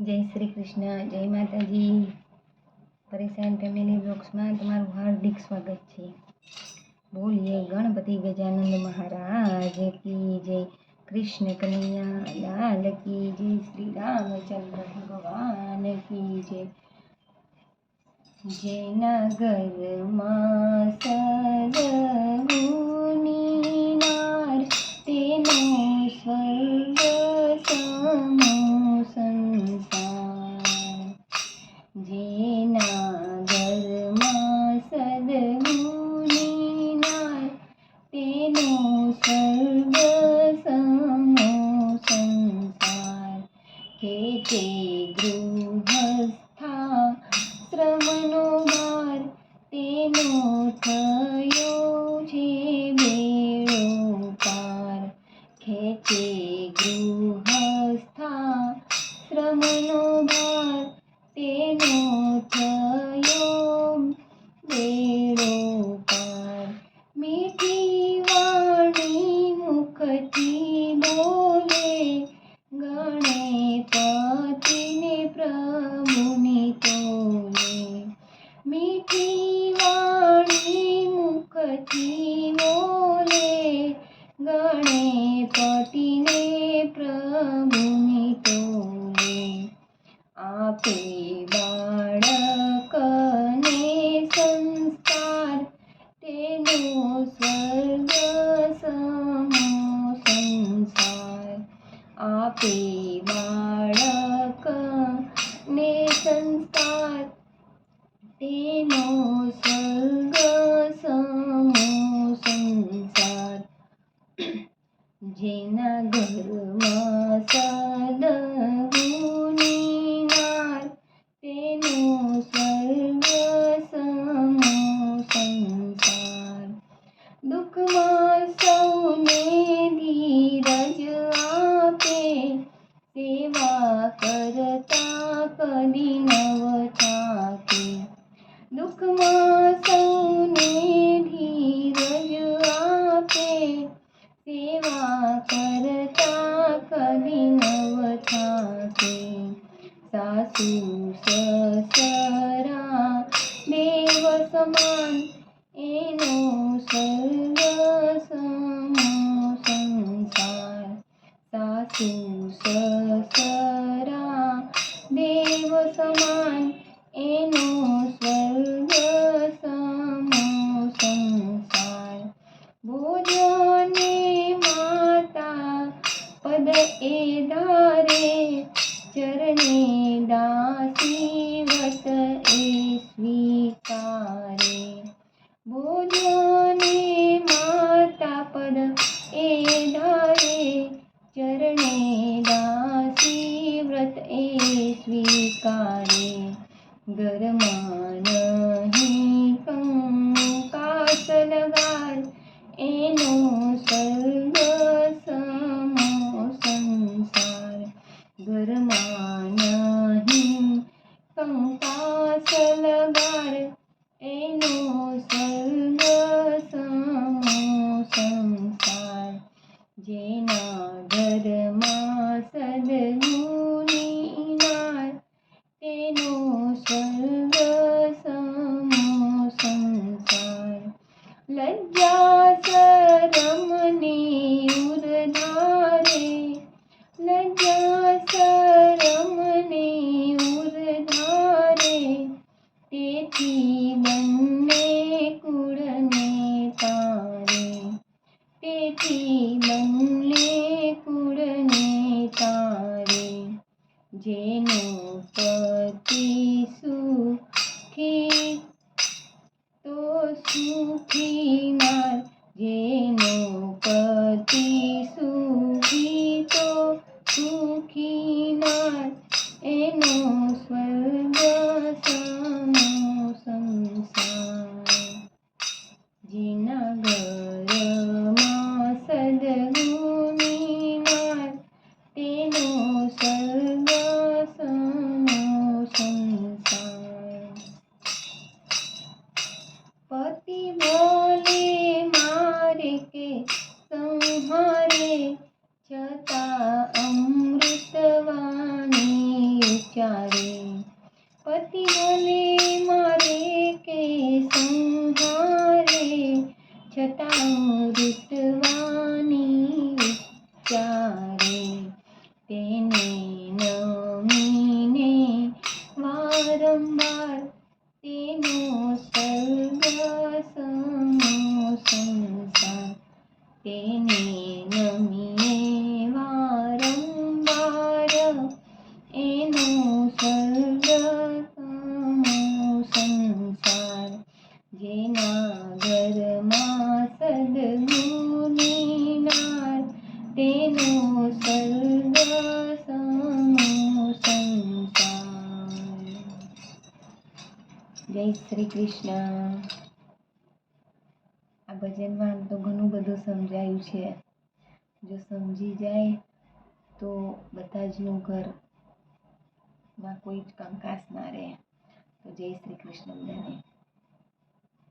જય શ્રી કૃષ્ણ, જય માતાજી. પરેશાન ફેમિલી બ્લોક્સમાં તમારું હાર્દિક સ્વાગત છે. બોલીએ ગણપતિ ગજાનંદ મહારાજ કી જય, કૃષ્ણ કનૈયા, લાલ કી જય, શ્રી રામચંદ્ર ભગવાન કી જય. જય ઘરમાં સદગુની ગૃહસ્થા શ્રમનો ભાર તેનો થયો છે મેળો પાર. ખેંચે ગૃહસ્થા શ્રમનો ભાર તેનો થયો. મેળો પાર. મીઠી વાણી મુખથી મીઠી વાણી મુખથી બોલે ગણપતિને પ્રભુની તોલે આપે બાળકને સંસ્કાર તેનો સ્વર્ગ સમો સંસાર આપે બાળકને સંસ્કાર તેનો સ્વર્ગ સમો સંસાર. જેના ઘરમાં સદગુની નાર તેનો સ્વર્ગ સમો સંસાર. દુઃખમાં સૌને ધીરજ આપે, સેવા કરતા કદી નવ દુઃખમાં સૌને ધીરજ આપે સેવા કરતા કદી નવ થાકે સાસુ સસરા દેવ સમાન એ ધારે ચરણે દાસી વત એ સ્વીકારે. બોલોને માતા પદ એ ધારે ચરણે દાસી વ્રત એ સ્વીકારે. ગરમાન નહીં કંકાસ લગાર એનો જેનો પતિ સુખી તો સુખી નાર જેનો Hare શ્રી કૃષ્ણ. આ ભજનમાં આમ તો ઘણું બધું સમજાયું છે. જો સમજી જાય તો બધા જનું ઘરમાં કોઈ જ કંકાસ ના રહે. તો જય શ્રી કૃષ્ણ બધાને.